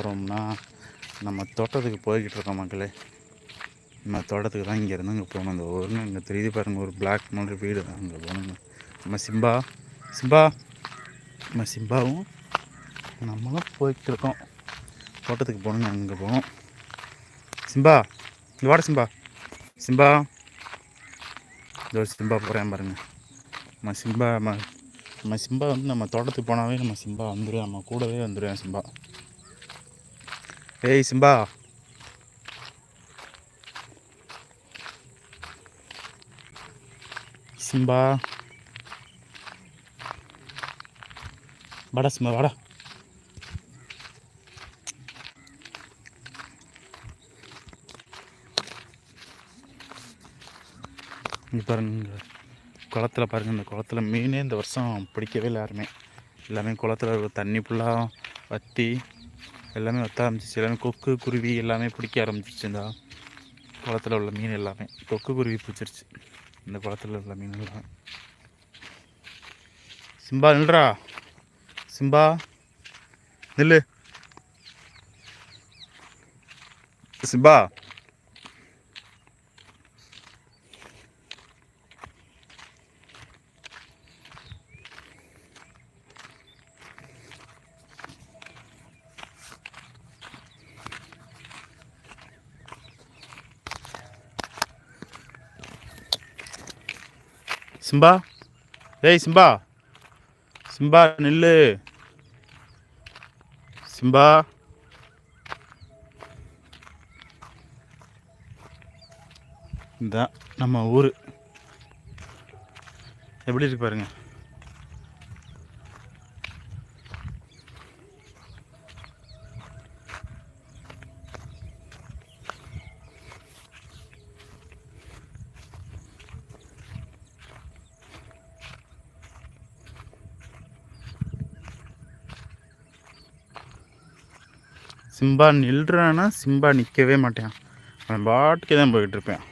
போகிறோம்னா நம்ம தோட்டத்துக்கு போய்கிட்டு இருக்கோம் மக்களே. நம்ம தோட்டத்துக்கு தான் இங்கேருந்து அங்கே போகணும். அந்த ஒரு இங்கே தெரியுது பாருங்கள் ஒரு பிளாக் மாதிரி வீடு தான் அங்கே போகணுங்க நம்ம சிம்பா சிம்பா நம்ம சிம்பாவும் நம்மளும் போய்கிட்டு இருக்கோம். தோட்டத்துக்கு போகணுங்க அங்கே போகணும். சிம்பா இங்கே வாட சிம்பா. சிம்பா இதோ சிம்பா போகிறேன் பாருங்க. நம்ம சிம்பா நம்ம நம்ம சிம்பா வந்து நம்ம தோட்டத்துக்கு போனாவே நம்ம சிம்பா வந்துடும் நம்ம கூடவே வந்துடுவேன் சிம்பா. ஏய் சிம்பா. சிம்பா. வாடா சிம்பா வாடா. இங்கே பாருங்க குளத்தில் குளத்துல இந்த குளத்துல மீனே இந்த வருஷம் பிடிக்கவே இல்லை யாருமே. எல்லாமே குளத்துல தண்ணி ஃபுல்லாக வற்றி எல்லாமே வத்த ஆரம்பிச்சிச்சு. எல்லாமே கொக்கு குருவி எல்லாமே பிடிக்க ஆரம்பிச்சிச்சு இந்த குளத்துல உள்ள மீன் எல்லாமே. கொக்கு குருவி பிடிச்சிருச்சு. இந்த குளத்தில் உள்ள மீன் எல்லாம். சிம்பா நில்றா. சிம்பா நில்லு. சிம்பா. சிம்பா. ஏய் சிம்பா. சிம்பா நில்லு. சிம்பா. இதான் நம்ம ஊர். எப்படி இருக்கு பாருங்க. சிம்பா நில்றானா சிம்பா நிற்கவே மாட்டேன் அவன் பாட்டுக்கே தான் போயிட்டு இருப்பேன்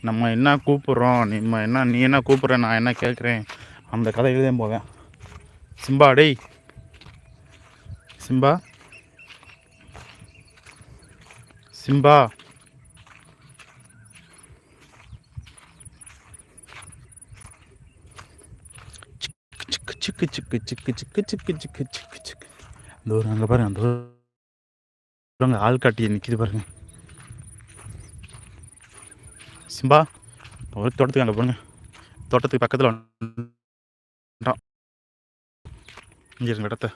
நம்ம என்ன கூப்பிட்றோம் நம்ம என்ன நீ என்ன கூப்பிட்ற நான் என்ன கேட்குறேன் அந்த கதையில தான் போவேன் சிம்பா டேய் சிம்பா சிம்பா சிக்கு சிக்கு சிக்கு சிக்கு சிக்கு சிக்கு சிக்கு சிக்கு சிக்கு ஒரு அங்கே பாருங்க அந்த பாருங்க ஆள் காட்டி நிற்கிது பாருங்க. சிம்பா ஒரு தோட்டத்துக்கு அங்கே போடுங்க தோட்டத்துக்கு பக்கத்தில் வந்துட்டோம் இங்கே இருங்க இடத்த.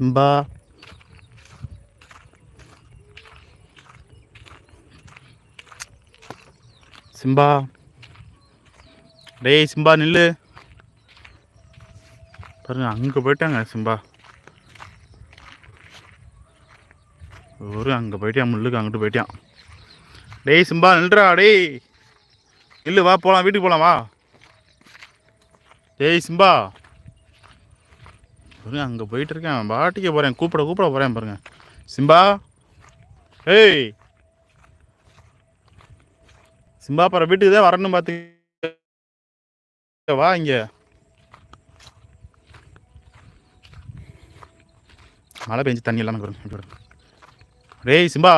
சிம்பா சிம்பா டேய் சிம்பா நில்லு பாருங்க அங்கே போயிட்டாங்க சிம்பா ஒரு அங்கே போயிட்டான் முள்ளுக்கு அங்கிட்டு போயிட்டான் டேய் சிம்பா நில்றா டேய் நில்லு வா போகலாம் வீட்டுக்கு போகலாம் வா டேய் சிம்பா பாருங்க அங்கே போயிட்டு இருக்கேன் பாட்டிக்க போகிறேன் கூப்பிட கூப்பிட போகிறேன் பாருங்க. சிம்பா. ஏய். சிம்பா அப்புறம் வீட்டுக்கு தான் வரணும் பார்த்து வா இங்க. மழை பெஞ்சு தண்ணி இல்லாமல் பாருங்க. ரேய் சிம்பா.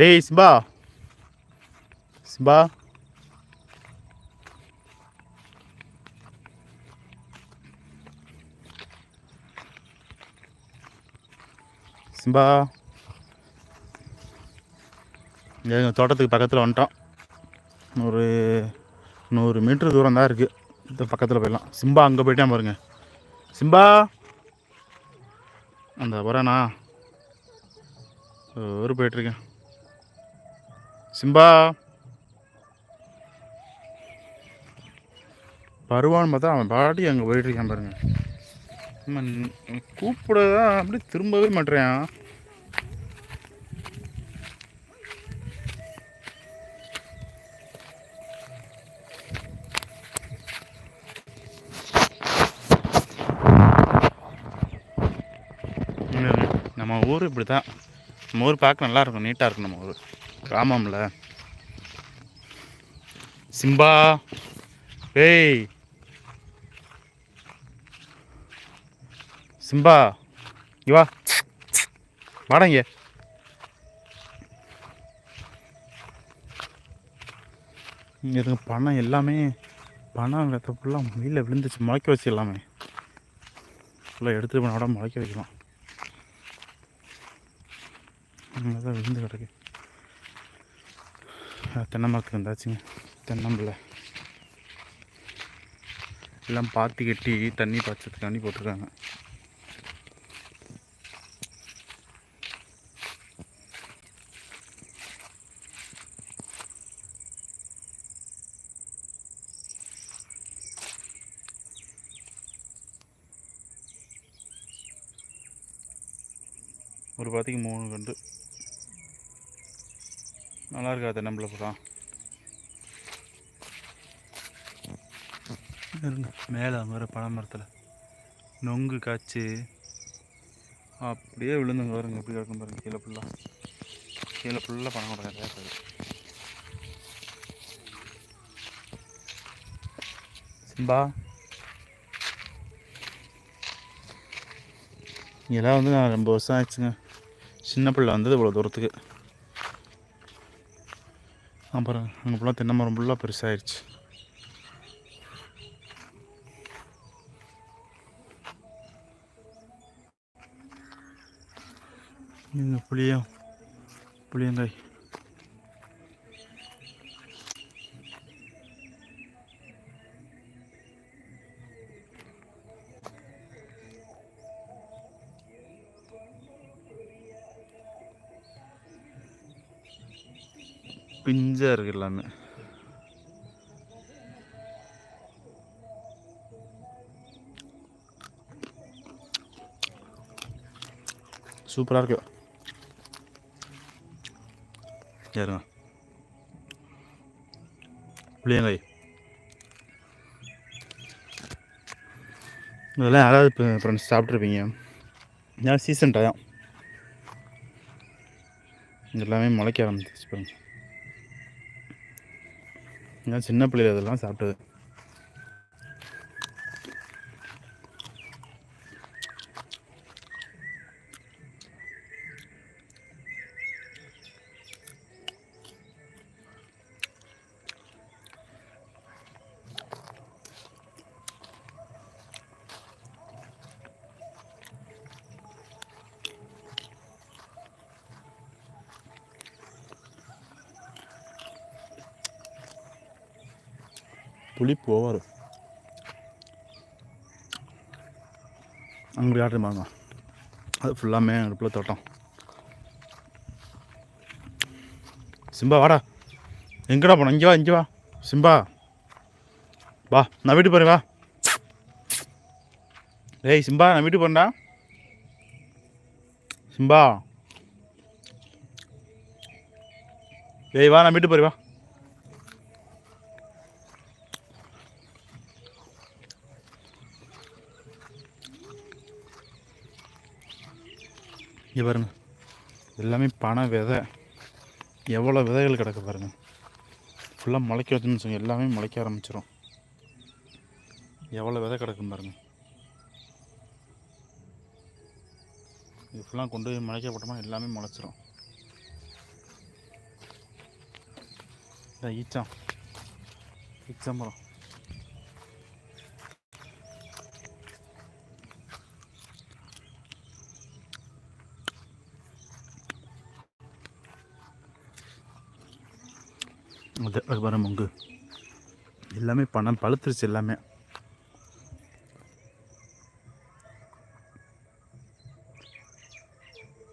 ரேய் சிம்பா. சிம்பா. சிம்பா. எங்கள் தோட்டத்துக்கு பக்கத்தில் வந்துட்டோம். ஒரு நூறு மீட்ரு தூரம் தான் இருக்குது இந்த பக்கத்தில் போயிடலாம். சிம்பா அங்கே போயிட்டான் பாருங்க. சிம்பா. அந்த போகிறானா ஒரு போயிட்டுருக்கேன் சிம்பா. வருவான்னு பார்த்தா அவன் பாட்டி அங்கே போயிட்டுருக்கான் பாருங்கள் கூப்பிட அப்படியே திரும்பவே மாட்டேன் நம்ம ஊர் இப்படி தான் நம்ம ஊர் பார்க்க நல்லா இருக்கும் நீட்டாக இருக்கும் நம்ம ஊர். கிராமம்ல. சிம்பா ஏய் சிம்பா இவா வாடங்க இங்கே. இருக்க பணம் எல்லாமே பணம் ஃபுல்லாக வெளியில் விழுந்துச்சு முளைக்க வச்சு எல்லாமே. ஃபுல்லாக எடுத்துட்டு போன முளைக்க வைக்கலாம். அங்கே தான் விழுந்து கிடக்கு. தென்னை மரத்துக்கு வந்தாச்சுங்க. தென்னம்பிள்ளை. எல்லாம் பாத்தி கட்டி தண்ணி பாய்ச்சதுக்காண்டி போட்டிருக்காங்க. பார்த்திங்க மூணு கண்டு. நல்லா இருக்காது நம்மள பழம் இருங்க. மேலே அங்கே ஒரு பனை மரத்தில். நொங்கு காய்ச்சி. அப்படியே விழுந்துங்க வருங்க எப்படி கிடக்கும் பாருங்க கீழே ஃபுல்லாக கீழே ஃபுல்லாக பணம் கொடுங்க கேட்காது சிம்பா. இதெல்லாம் வந்து நான் ரொம்ப வருஷம் ஆயிடுச்சுங்க. சின்ன பிள்ளை வந்தது இவ்வளோ தூரத்துக்கு. அப்புறம் அங்கே ஃபுல்லாக தென்னை மரம் ஃபுல்லாக பெருசாகிடுச்சு நீங்கள் புளியம் புளியங்காய் பிஞ்சாக இருக்கு எல்லாமே. சூப்பராக இருக்கு. யாருங்க? புளியங்காய். இதெல்லாம் யாராவது இப்போ ஃப்ரெண்ட்ஸ் சாப்பிட்ருப்பீங்க ஏன்னா சீசன் டயம் எல்லாமே முளைக்க ஆரம்பிச்சிச்சு பாருங்கள் நான் சின்ன பிள்ளையில இதெல்லாம் சாப்பிட்டது. புளிப்பு ஓவர் அங்கே ஆர்டர் பாருங்க அது ஃபுல்லாமே அடுப்பில் தோட்டம். சிம்பா வாடா. எங்கடா போனோம் இங்கே வா இங்கே வா. சிம்பா. வா நான் வீட்டுக்கு போகிறேன் வா. டேய் சிம்பா நான் வீட்டுக்கு போகிறேன்டா சிம்பா. டேய் வா நான் வீட்டுக்கு போகிறேன் வா. இங்கே பாருங்கள் எல்லாமே பனை விதை. எவ்வளோ விதைகள் கிடக்கு பாருங்க. ஃபுல்லாக முளைக்க வச்சுன்னு சொல்லி எல்லாமே முளைக்க ஆரம்பிச்சிடும் எவ்வளோ விதை கிடக்கும் பாருங்கள் இது ஃபுல்லாக கொண்டு போய் முளைக்க போட்டோம்னா எல்லாமே முளைச்சிரும். ஈச்சம். ஈச்சம்பரம் இது வர மொங்கு. எல்லாமே பணம் பழுத்துருச்சு எல்லாமே.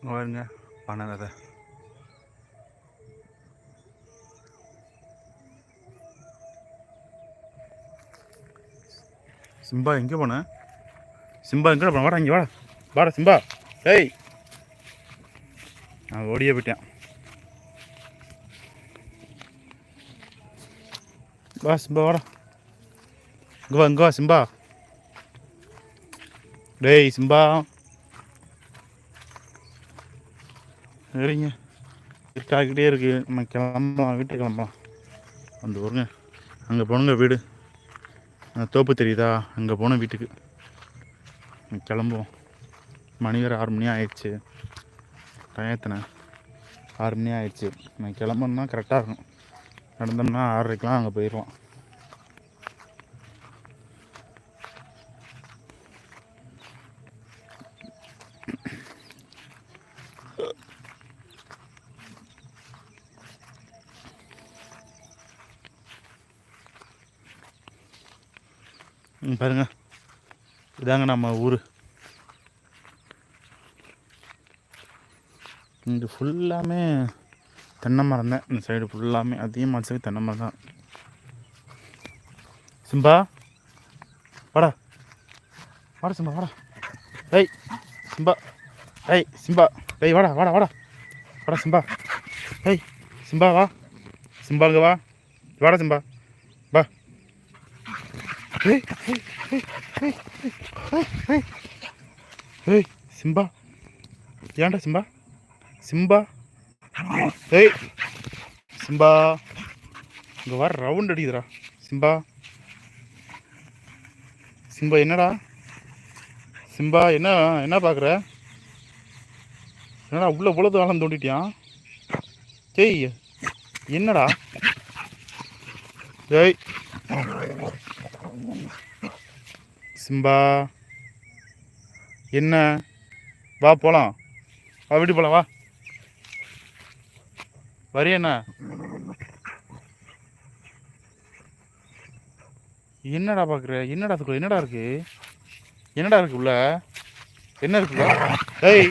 பாருங்க பணம் விதை. சிம்பா எங்கே போன? சிம்பா எங்கே போன? வாடா இங்கே வாடா. வாடா சிம்பா. ஏய். நான் ஓடியே போயிட்டேன். வா சிம்பா வாடா இங்கே வா இங்கே வா சிம்பா டேய் சிம்பா சரிங்க இருட்டாகிட்டே இருக்கு நம்ம கிளம்பலாம் வீட்டுக்கு கிளம்பலாம் அந்த ஊருங்க அங்கே போனுங்க வீடு அந்த தோப்பு தெரியுதா அங்கே போன வீட்டுக்கு கிளம்புவோம் மணி வேறு ஆறு மணி ஆயிடுச்சு டயத்தின ஆறு மணி ஆயிடுச்சு நான் கிளம்பணுன்னா கரெக்டாக இருக்கும் நடந்தோம்னா ஆறரைக்கெலாம் அங்கே போயிடுவோம் ம், பாருங்க. இதாங்க நம்ம ஊர். இங்கே ஃபுல்லாமே தென்னை மரம் தான் இந்த சைடு ஃபுல்லாமே அதிகமாக சைடு தென்னை மரம் தான் சிம்பா வாடா. வாடா சிம்பா வாடா. ஏய் சிம்பா. ஏய் சிம்பா. ஏய் வாடா வாடா வாடா. வாடா சிம்பா. ஏய் சிம்பா வா. சிம்பா அங்கே வா. வாடா சிம்பா. வா. ஏய் சிம்பா. ஏன்டா சிம்பா? சிம்பா. ஏய் சிம்பா. இங்கே வர ரவுண்ட் அடிக்குதுடா. சிம்பா. சிம்பா என்னடா? சிம்பா என்ன என்ன பார்க்குற என்னடா உள்ள உலது ஆழம் தோண்டிட்டியான் ஏய் என்னடா? ஏய். சிம்பா. என்ன? வா போகலாம் வா வீட்டு போகலாம் வா. வரியண்ணா. என்னடா பார்க்குற என்னடா இருக்கு என்னடா இருக்கு? என்னடா இருக்கு உள்ள? என்ன இருக்குல்ல ஏய்.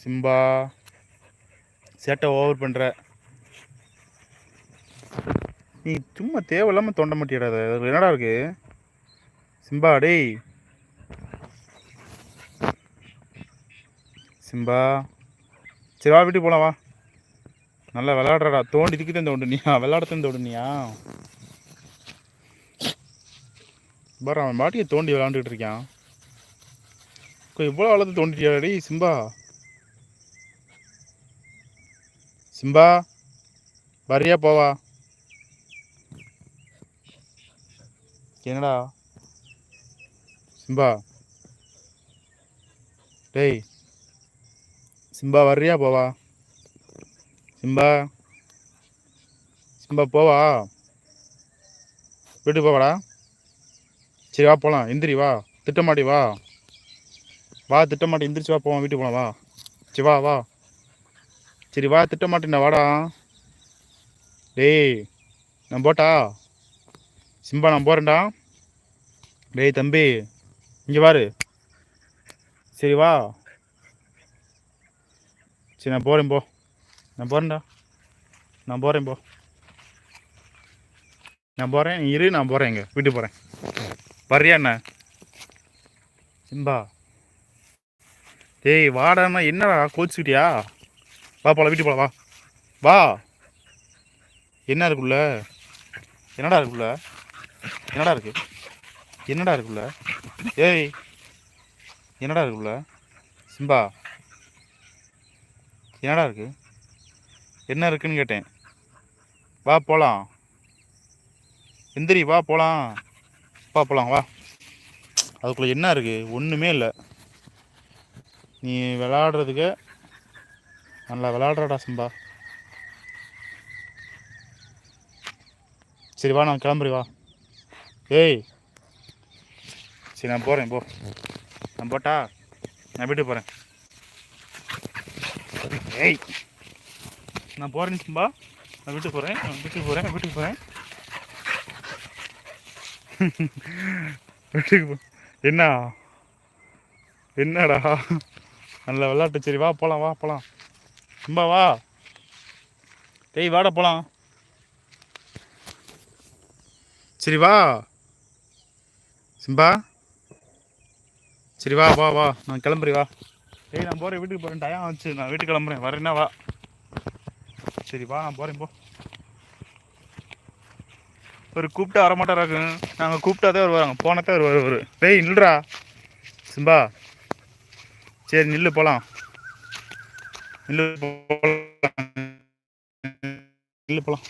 சிம்பா சேட்டை ஓவர் பண்ற. நீ சும்மா தேவையில்லாம தொண்ட மாட்டியடா என்னடா இருக்கு? சிம்பா டேய். சிம்பா. சரி வா வீட்டுக்கு போகலாம் வா. நல்லா விளையாடுறடா. தோண்டி இதுக்கு தான் தோண்டுனியா? விளாடத்தான் தோண்டுனியா? பாரு அவன் பாட்டியை தோண்டி விளாண்டுக்கிட்டு இருக்கான். இவ்வளோ வளர்த்து தோண்டிட்டியா சிம்பா. சிம்பா வரியா போவா. என்னடா? சிம்பா. டேய் சிம்பா வர்றியா? போவா. சிம்பா. சிம்பா போவா. வீட்டுக்கு போவாடா. சரி வா போகலாம் எந்திரி வா. திட்டமாட்டி வா. வா திட்டமாட்டி எந்திரிச்சு வா போவோம். வீட்டுக்கு போகலாம் வா. சரி வா வா. சரி வா திட்டமாட்டேன் வாடா. டேய் நான் போட்டா? சிம்பா நான் போகிறேன்டா டேய் தம்பி இங்கே பாரு. சரி வா. சரி நான் போகிறேன் போ. நான் போகிறேன்டா நான் போகிறேன் போ. நான் போகிறேன் நீ இரு நான் போகிறேன் இங்கே. வீட்டுக்கு போகிறேன் வர்றியா என்ன? சிம்பா. டேய் வாடாண்ணா என்னடா கோச்சிக்கிட்டியா? வா போகலாம் வீட்டுக்கு போகலாம் வா. வா. என்ன இருக்குள்ள என்னடா இருக்குள்ள என்னடா இருக்கு? என்னடா இருக்குள்ள ஏய் என்னடா இருக்குள்ள சிம்பா. என்னடா இருக்குது என்ன இருக்குன்னு கேட்டேன். வா போகலாம் எந்திரி வா போகலாம் வா போகலாம் வா. அதுக்குள்ளே என்ன இருக்குது ஒன்றுமே இல்லை. நீ விளாடுறதுக்கு நல்லா விளாடுறடா சம்பா. சரி வா நான் கிளம்புறி வா. ஏய். சரி நான் போகிறேன் போ. நான் போட்டா நான் வீட்டுக்கு போகிறேன் ஏய். நான் போகிறேன் சிம்பா. நான் வீட்டுக்கு போகிறேன் நான் வீட்டுக்கு போகிறேன் வீட்டுக்கு போகிறேன் வீட்டுக்கு போ. என்ன? என்னடா? நல்ல விளாட்டு சரி வா போகலாம் வா போகலாம் சிம்பா வா. டேய் வாடா போகலாம் சரி வா. சிம்பா. சரி வா வா வா. நான் கிளம்புறி வா. டேய் நான் போகிறேன் வீட்டுக்கு போகிறேன் டயம் ஆச்சு. நான் வீட்டுக்கு கிளம்புறேன். வரேன்னா வா. சரி வா நான் போகிறேன் போ. ஒரு கூப்பிட்டா வரமாட்டாராக்கு நாங்கள் கூப்பிட்டாதே வருவாங்க போனதே வருவார். ஒரு டேய் நில்றா சிம்பா. சரி நில்லு போகலாம் நில்லு போகலாம் நில்லு போகலாம்